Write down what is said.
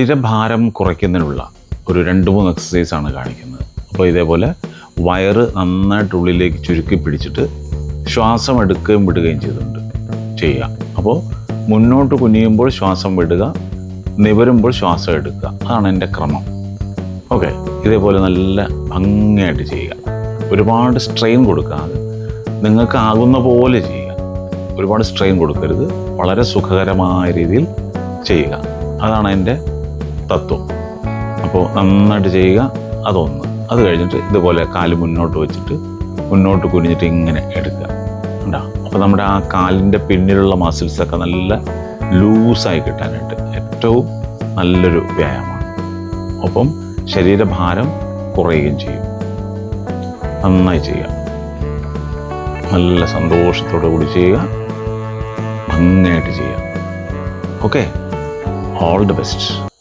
ശരീരഭാരം കുറയ്ക്കുന്നതിനുള്ള ഒരു രണ്ട് മൂന്ന് എക്സസൈസാണ് കാണിക്കുന്നത്. അപ്പോൾ ഇതേപോലെ വയറ് നന്നായിട്ട് ഉള്ളിലേക്ക് ചുരുക്കി പിടിച്ചിട്ട് ശ്വാസം എടുക്കുകയും വിടുകയും ചെയ്തിട്ടുണ്ട്. ചെയ്യുക അപ്പോൾ മുന്നോട്ട് കുനിയുമ്പോൾ ശ്വാസം വിടുക നിവരുമ്പോൾ ശ്വാസം എടുക്കുക. അതാണ് എന്റെ ക്രമം. ഓക്കെ. ഇതേപോലെ നല്ല ഭംഗിയായിട്ട് ചെയ്യുക. ഒരുപാട് സ്ട്രെയിൻ കൊടുക്കാതെ നിങ്ങൾക്ക് ആകുന്ന പോലെ ചെയ്യുക. ഒരുപാട് സ്ട്രെയിൻ കൊടുക്കരുത്. വളരെ സുഖകരമായ രീതിയിൽ ചെയ്യുക. അതാണ് എന്റെ തത്വം. അപ്പോൾ നന്നായിട്ട് ചെയ്യുക അതൊന്ന്. അത് കഴിഞ്ഞിട്ട് ഇതുപോലെ കാൽ മുന്നോട്ട് വെച്ചിട്ട് മുന്നോട്ട് കുനിഞ്ഞിട്ട് ഇങ്ങനെ എടുക്കുക. ഉണ്ടോ അപ്പോൾ നമ്മുടെ ആ കാലിന്റെ പിന്നിലുള്ള മസിൽസൊക്കെ നല്ല ലൂസായി കിട്ടാനായിട്ട് ഏറ്റവും നല്ലൊരു വ്യായാമമാണ്. ഒപ്പം ശരീരഭാരം കുറയുകയും ചെയ്യും. നന്നായി ചെയ്യുക. നല്ല സന്തോഷത്തോടു കൂടി ചെയ്യുക. ഭംഗിയായിട്ട് ചെയ്യുക. Okay all the best